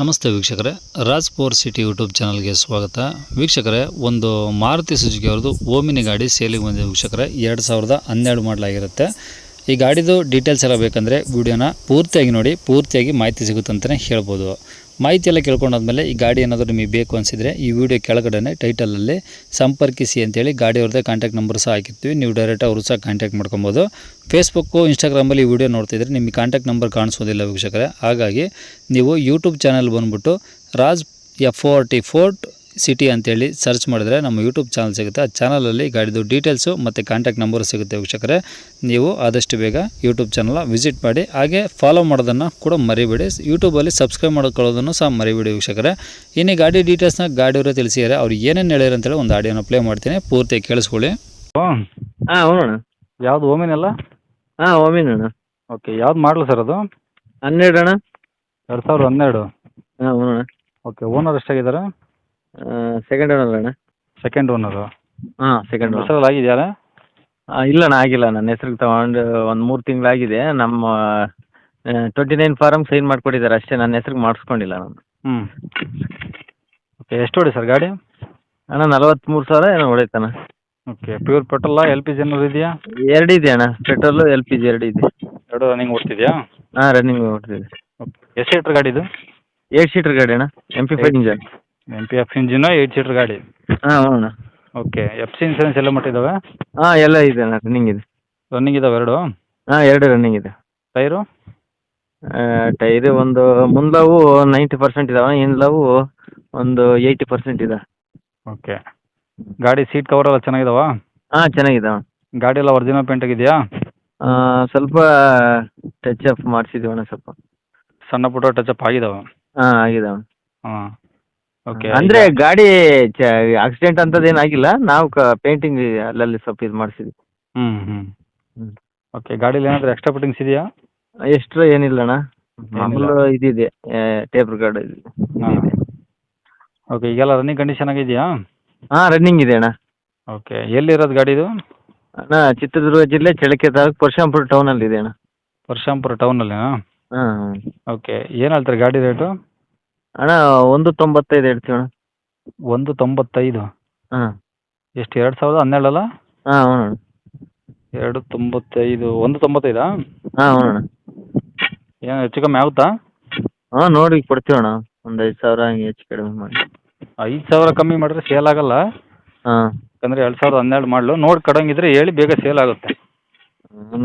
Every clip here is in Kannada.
ನಮಸ್ತೆ ವೀಕ್ಷಕರೇ ರಾಜ್ ಪೋರ್ ಸಿಟಿ ಯೂಟ್ಯೂಬ್ ಚಾನಲ್ಗೆ ಸ್ವಾಗತ. ವೀಕ್ಷಕರೇ, ಒಂದು ಮಾರುತಿ ಸುಜುಕಿ ಅವ್ರದ್ದು ಓಮಿನಿ ಗಾಡಿ ಸೇಲಿಗೆ ಬಂದಿದೆ ವೀಕ್ಷಕರೇ, ಎರಡು ಸಾವಿರದ ಹನ್ನೆರಡು ಮಾಡಲಾಗಿರುತ್ತೆ. ಈ ಗಾಡಿದು ಡೀಟೇಲ್ಸ್ ಎಲ್ಲ ಬೇಕಂದರೆ ವಿಡಿಯೋನ ಪೂರ್ತಿಯಾಗಿ ನೋಡಿ, ಪೂರ್ತಿಯಾಗಿ ಮಾಹಿತಿ ಸಿಗುತ್ತಂತಲೇ ಹೇಳ್ಬೋದು. ಮಾಹಿತಿ ಎಲ್ಲ ಕೇಳ್ಕೊಂಡಾದ್ಮೇಲೆ ಈ ಗಾಡಿ ಏನಾದರೂ ನಿಮಗೆ ಬೇಕು ಅನಿಸಿದರೆ ಈ ವಿಡಿಯೋ ಕೆಳಗಡೆ ಟೈಟಲಲ್ಲಿ ಸಂಪರ್ಕಿಸಿ ಅಂತೇಳಿ ಗಾಡಿಯವ್ರದ್ದೇ ಕಾಂಟ್ಯಾಕ್ಟ್ ನಂಬರ್ ಸಹ ಹಾಕಿರ್ತೀವಿ. ನೀವು ಡೈರೆಕ್ಟ್ ಅವರು ಸಹ ಕಾಂಟ್ಯಾಕ್ಟ್ ಮಾಡ್ಕೊಬೋದು. ಫೇಸ್ಬುಕ್ಕು ಇನ್ಸ್ಟಾಗ್ರಾಮಲ್ಲಿ ಈ ವಿಡಿಯೋ ನೋಡ್ತಿದ್ರೆ ನಿಮಗೆ ಕಾಂಟ್ಯಾಕ್ಟ್ ನಂಬರ್ ಕಾಣಿಸೋದಿಲ್ಲ ವೀಕ್ಷಕರೇ. ಹಾಗಾಗಿ ನೀವು ಯೂಟ್ಯೂಬ್ ಚಾನಲ್ ಬಂದುಬಿಟ್ಟು Raj F forty fort city ಅಂತೇಳಿ ಸರ್ಚ್ ಮಾಡಿದ್ರೆ ನಮ್ಮ ಯೂಟ್ಯೂಬ್ ಚಾನಲ್ ಸಿಗುತ್ತೆ. ಆ ಚಾನಲಲ್ಲಿ ಗಾಡಿದು ಡೀಟೇಲ್ಸು ಮತ್ತು ಕಾಂಟ್ಯಾಕ್ಟ್ ನಂಬರ್ ಸಿಗುತ್ತೆ ವೀಕ್ಷಕರೇ. ನೀವು ಆದಷ್ಟು ಬೇಗ ಯೂಟ್ಯೂಬ್ ಚಾನಲ್ ವಿಸಿಟ್ ಮಾಡಿ ಹಾಗೆ ಫಾಲೋ ಮಾಡೋದನ್ನು ಕೂಡ ಮರಿಬೇಡಿ. ಯೂಟ್ಯೂಬಲ್ಲಿ ಸಬ್ಸ್ಕ್ರೈಬ್ ಮಾಡ್ಕೊಳ್ಳೋದನ್ನು ಸಹ ಮರಿಬೇಡಿ ವೀಕ್ಷಕರೇ. ಇನ್ನೇ ಗಾಡಿ ಡೀಟೇಲ್ಸ್ನ ಗಾಡಿಯವರೇ ತಿಳಿಸಿದ್ದಾರೆ. ಅವ್ರು ಏನೇನು ಹೇಳಿದ್ರು ಅಂತೇಳಿ ಒಂದು ಆಡಿಯೋನ ಪ್ಲೇ ಮಾಡ್ತೀನಿ. ಪೂರ್ತಿ ಕೇಳಿಸ್ಕೊಳ್ಳಿ. ಹಾಂ ಹಾಂ ಯಾವ್ದು ಓಮಿನ್ ಅಲ್ಲ? ಹಾಂ ಓಮಿನ್ ಅಣ್ಣ. ಓಕೆ ಯಾವ್ದು ಮಾಡಲು ಸರ್ ಅದು? ಹನ್ನೆರಡು ಅಣ್ಣ. ಎರಡು ಸಾವಿರದ ಹನ್ನೆರಡು. ಹಾಂ ಓಕೆ ಓನರ್ ಎಷ್ಟಾಗಿದ್ದಾರೆ? ಸೆಕೆಂಡ್ ಓನರ್ ಅಣ್ಣ. ಸೆಕೆಂಡ್ ಓನರು ಹಾಂ ಸೆಕೆಂಡ್ ಓನರ್ ಹೆಸರಲ್ಲಿ ಆಗಿದೆಯಲ್ಲ ಇಲ್ಲಣ್ಣ ಆಗಿಲ್ಲ ನನ್ನ ಹೆಸ್ರಿಗೆ ತಗೊಂಡು ಒಂದು ಮೂರು ತಿಂಗಳಾಗಿದೆ. ನಮ್ಮ ಟ್ವೆಂಟಿ ನೈನ್ ಫಾರಮ್ ಸೈನ್ ಮಾಡಿಕೊಟ್ಟಿದ್ದಾರೆ ಅಷ್ಟೇ. ನನ್ನ ಹೆಸ್ರಿಗೆ ಮಾಡಿಸ್ಕೊಂಡಿಲ್ಲ ನಾನು. ಹ್ಞೂ ಓಕೆ ಎಷ್ಟು ಹೊಡಿ ಸರ್ ಗಾಡಿ? ಅಣ್ಣ ನಲವತ್ತ್ಮೂರು ಸಾವಿರ ಏನೋ ಹೊಡೆಯುತ್ತಣ್ಣ okay pure petrol L P G ಏನಾದ್ರು ಇದೆಯಾ? ಎರಡು ಇದೆ ಅಣ್ಣ. ಪೆಟ್ರೋಲು ಎಲ್ ಪಿ ಜಿ ಎರಡು ಇದೆ. ಎರಡು ರನ್ನಿಂಗ್ ಓಡ್ತಿದೆಯಾ? ಹಾಂ ರನ್ನಿಂಗ್ ಓಡ್ತಿದೆ. ಓಕೆ ಎಷ್ಟು ಸೀಟ್ರ್ ಗಾಡಿ ಇದು? ಏಟ್ ಸೀಟ್ರ್ ಗಾಡಿ ಅಣ್ಣ. M P five engine M P F engine eight seater ಗಾಡಿ. ಹಾಂ ಅಣ್ಣ ಓಕೆ ಎಫ್ ಸಿ ಇನ್ಸೂರೆನ್ಸ್ ಎಲ್ಲ ಮಟ್ಟಿದ್ದಾವೆ ಹಾಂ ಎಲ್ಲ ಇದೆ ಅಣ್ಣ ರನ್ನಿಂಗ್ ಇದೆ. ರನ್ನಿಂಗ್ ಇದಾವೆ ಎರಡು? ಹಾಂ ಎರಡು ರನ್ನಿಂಗ್ ಇದೆ. ಟೈರು ಟೈರ್ ಒಂದು ಮುಂದವು ನೈಂಟಿ ಪರ್ಸೆಂಟ್ ಇದಾವೆ ಹಿಂದ್ಲವು ಒಂದು ಏಯ್ಟಿ ಪರ್ಸೆಂಟ್ ಇದೆ. ಓಕೆ ಗಾಡಿ ಸೀಟ್ ಕವರ್ ಎಲ್ಲ ಚೆನ್ನಾಗಿದಾವ? ಹಾಂ ಚೆನ್ನಾಗಿದಾವೆ. ಗಾಡಿ ಎಲ್ಲ ಒರಿಜಿನಲ್ ಪೇಂಟ್ ಆಗಿದೆಯಾ? ಸ್ವಲ್ಪ ಟಚ್ ಅಪ್ ಮಾಡಿಸಿದ್ದೀವಿ ಅಣ್ಣ ಸ್ವಲ್ಪ. ಸಣ್ಣ ಪುಟ್ಟ ಟಚ್ ಅಪ್ ಆಗಿದಾವ? ಹಾಂ ಆಗಿದಾವೆ. ಹಾಂ. ಓಕೆ ಅಂದ್ರೆ ಗಾಡಿ ಆಕ್ಸಿಡೆಂಟ್ ಅಂತದ್ ಆಗಿಲ್ಲ. ನಾವು ಪೇಂಟಿಂಗ್ ಅಲ್ಲಲ್ಲಿ ಸ್ವಲ್ಪ ಇದು ಮಾಡಿಸಿದ್ವಿ. ಹ್ಞೂ ಹ್ಞೂ ಹ್ಮ್. ಓಕೆ ಗಾಡೀಲಿ ಏನಾದರೂ ಎಕ್ಸ್ಟ್ರಾ ಫಿಟ್ಟಿಂಗ್ಸ್ ಇದೆಯಾ? ಎಕ್ಸ್ಟ್ರಾ ಏನಿಲ್ಲ ಅಣ್ಣ. ಮಾಮೂಲು ಇದಿದೆ. ಟೇಬಲ್ ಗಾರ್ಡ್ ಇದೆ ಓಕೆ ಈಗೆಲ್ಲ ರನ್ನಿಂಗ್ ಕಂಡೀಷನ್ ಆಗಿದೆಯಾ ಹಾಂ ರನ್ನಿಂಗ್ ಇದೆ ಅಣ್ಣ. ಓಕೆ ಎಲ್ಲಿರೋದು ಗಾಡಿದು? ಅಣ್ಣ ಚಿತ್ರದುರ್ಗ ಜಿಲ್ಲೆ ಚಳ್ಳಕೆ ತಾಲೂಕು ಟೌನ್ ಟೌನಲ್ಲಿ ಇದೆ ಅಣ್ಣ. ಪರಶಾಂಪುರ ಟೌನಲ್ಲಿ ಹಾಂ ಹಾಂ. ಓಕೆ ಏನು ಹೇಳ್ತಾರೆ ಗಾಡಿ ರೇಟು ಅಣ್ಣ ಒಂದು ತೊಂಬತ್ತೈದು ಹೇಳ್ತೀವಿ ಅಣ್ಣ. ಒಂದು ತೊಂಬತ್ತೈದು? ಹಾಂ. ಎಷ್ಟು ಎರಡು ಸಾವಿರದ ಹನ್ನೆರಡಲ್ಲ ಹಾಂ ಹ್ಞೂ ಅಣ್ಣ. ಎರಡು ತೊಂಬತ್ತೈದು ಒಂದು ತೊಂಬತ್ತೈದಾ? ಹಾಂ ಹ್ಞೂ ಅಣ್ಣ. ಏನು ಹೆಚ್ಚು ಕಮ್ಮಿ ಆಗುತ್ತಾ? ಹಾಂ ನೋಡಿ ಕೊಡ್ತೀವಿ ಅಣ್ಣ. ಒಂದು ಐದು ಸಾವಿರ ಹಂಗೆ ಹೆಚ್ಚು ಕಡಿಮೆ ಮಾಡಿ. ಐದು ಸಾವಿರ ಕಮ್ಮಿ ಮಾಡಿದ್ರೆ ಸೇಲ್ ಆಗಲ್ಲ? ಹಾಂ. ಯಾಕಂದರೆ ಎರಡು ಸಾವಿರದ ಹನ್ನೆರಡು ಮಾಡಲು. ನೋಡಿ ಕಡಂಗಿದ್ರೆ ಹೇಳಿ ಬೇಗ ಸೇಲ್ ಆಗುತ್ತೆ.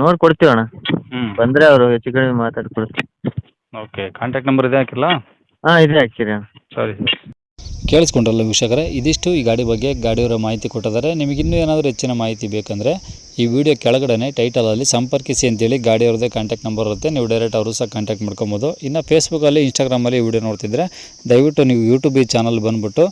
ನೋಡಿ ಕೊಡ್ತೀವಿ ಅಣ್ಣ. ಹ್ಞೂ ಬಂದರೆ ಅವರು ಹೆಚ್ಚು ಕಡಿಮೆ ಮಾತಾಡಿ ಕೊಡ್ತೀವಿ ಓಕೆ ಕಾಂಟ್ಯಾಕ್ಟ್ ನಂಬರ್ ಇದೆ ಹಾಕಿಲ್ಲ? ಹಾಂ ಇದೆ ಹಾಕ್ತೀರಿ. ಸರಿ. ಕೇಳಿಸ್ಕೊಂಡ್ರಲ್ಲ ವೀಕ್ಷಕರೇ, ಇದಿಷ್ಟು ಈ ಗಾಡಿ ಬಗ್ಗೆ ಗಾಡಿಯವರ ಮಾಹಿತಿ ಕೊಟ್ಟಿದ್ದಾರೆ. ನಿಮಗೆ ಇನ್ನೂ ಏನಾದರೂ ಹೆಚ್ಚಿನ ಮಾಹಿತಿ ಬೇಕಂದರೆ ಈ ವಿಡಿಯೋ ಕೆಳಗಡೆ ಟೈಟಲಲ್ಲಿ ಸಂಪರ್ಕಿಸಿ ಅಂತೇಳಿ ಗಾಡಿಯವ್ರದ್ದೇ ಕಾಂಟ್ಯಾಕ್ಟ್ ನಂಬರ್ ಇರುತ್ತೆ. ನೀವು ಡೈರೆಕ್ಟ್ ಅವರು ಸಹ ಕಾಂಟ್ಯಾಕ್ಟ್ ಮಾಡ್ಕೊಬೋದು. ಇನ್ನು ಫೇಸ್ಬುಕ್ಕಲ್ಲಿ ಇನ್ಸ್ಟಾಗ್ರಾಮಲ್ಲಿ ವಿಡಿಯೋ ನೋಡ್ತಿದ್ರೆ ದಯವಿಟ್ಟು ನೀವು ಯೂಟ್ಯೂಬ್ ಚಾನಲ್ ಬಂದುಬಿಟ್ಟು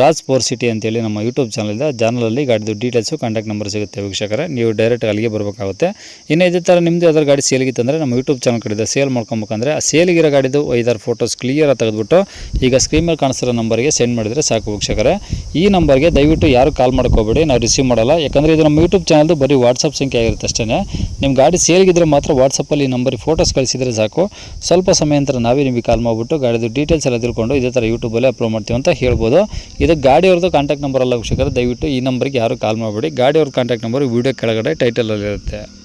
ರಾಜ್ ಪೋರ್ ಸಿಟಿ ಅಂತೇಳಿ ನಮ್ಮ ಯೂಟ್ಯೂಬ್ ಚಾನಲ್ ಇದೆ ಆ ಚಾನಲಲ್ಲಿ ಗಾಡಿದು ಡೀಟೇಲ್ಸು ಕಾಂಟ್ಯಾಕ್ಟ್ ನಂಬರ್ ಸಿಗುತ್ತೆ ವೀಕ್ಷಕರೇ. ನೀವು ಡೈರೆಕ್ಟ್ ಅಲ್ಲಿಗೆ ಬರಬೇಕಾಗುತ್ತೆ. ಇನ್ನು ಇದೇ ಥರ ನಿಮ್ಮದು ಯಾವ್ದಾರು ಗಾಡಿ ಸೇಲಿಗಿತ್ತಂದರೆ ನಮ್ಮ ಯೂಟ್ಯೂಬ್ ಚಾನಲ್ ಕಡೆ ಸೇಲ್ ಮಾಡ್ಕೊಬೇಕಂದ್ರೆ ಆ ಸೇಲಿಗಿರೋ ಗಾಡಿದು ಐದಾರು ಫೋಟೋಸ್ ಕ್ಲಿಯರಾಗಿ ತೆಗೆದುಬಿಟ್ಟು ಈಗ ಸ್ಕ್ರೀನ್ ಮೇಲೆ ಕಾಣಿಸ್ತಿರೋ ನಂಬರ್ಗೆ ಸೆಂಡ್ ಮಾಡಿದರೆ ಸಾಕು ವೀಕ್ಷಕರೇ. ಈ ನಂಬರ್ಗೆ ದಯವಿಟ್ಟು ಯಾರು ಕಾಲ್ ಮಾಡ್ಕೋಬೇಡಿ, ನಾವು ರಿಸೀವ್ ಮಾಡಲ್ಲ. ಯಾಕಂದರೆ ಇದು ನಮ್ಮ ಯೂಟ್ಯೂಬ್ ಚಾನಲ್ದು ಬರೀ ವಾಟ್ಸಪ್ ಸಂಖ್ಯೆ ಆಗಿರುತ್ತೆ ಅಷ್ಟೇ ನಿಮ್ಮ ಗಾಡಿ ಸೇಲ್ಗಿದ್ರೆ ಮಾತ್ರ ವಾಟ್ಸಪ್ಪಲ್ಲಿ ಈ ನಂಬರಿಗೆ ಫೋಟೋಸ್ ಕಳಿಸಿದರೆ ಸಾಕು. ಸ್ವಲ್ಪ ಸಮಯ ನಂತರ ನಾವೇ ನಿಮಗೆ ಕಾಲ್ ಮಾಡಿಬಿಟ್ಟು ಗಾಡಿದು ಡೀಟೇಲ್ಸ್ ಎಲ್ಲ ತಿಳ್ಕೊಂಡು ಇದೇ ಥರ ಯೂಟ್ಯೂಬಲ್ಲೇ ಅಪ್ಲೋಡ್ ಮಾಡ್ತೀವಿ ಅಂತ ಹೇಳ್ಬೋದು. ಇದು ಗಾಡಿಯವ್ರದ್ದು ಕಾಂಟ್ಯಾಕ್ಟ್ ನಂಬರ್ ಅಲ್ಲ ವೀಕ್ಷಕರು, ದಯವಿಟ್ಟು ಈ ನಂಬರ್ಗೆ ಯಾರು ಕಾಲ್ ಮಾಡಬೇಡಿ. ಗಾಡಿಯವ್ರ ಕಾಂಟ್ಯಾಕ್ಟ್ ನಂಬರ್ ವೀಡಿಯೋ ಕೆಳಗಡೆ ಟೈಟಲಲ್ಲಿರುತ್ತೆ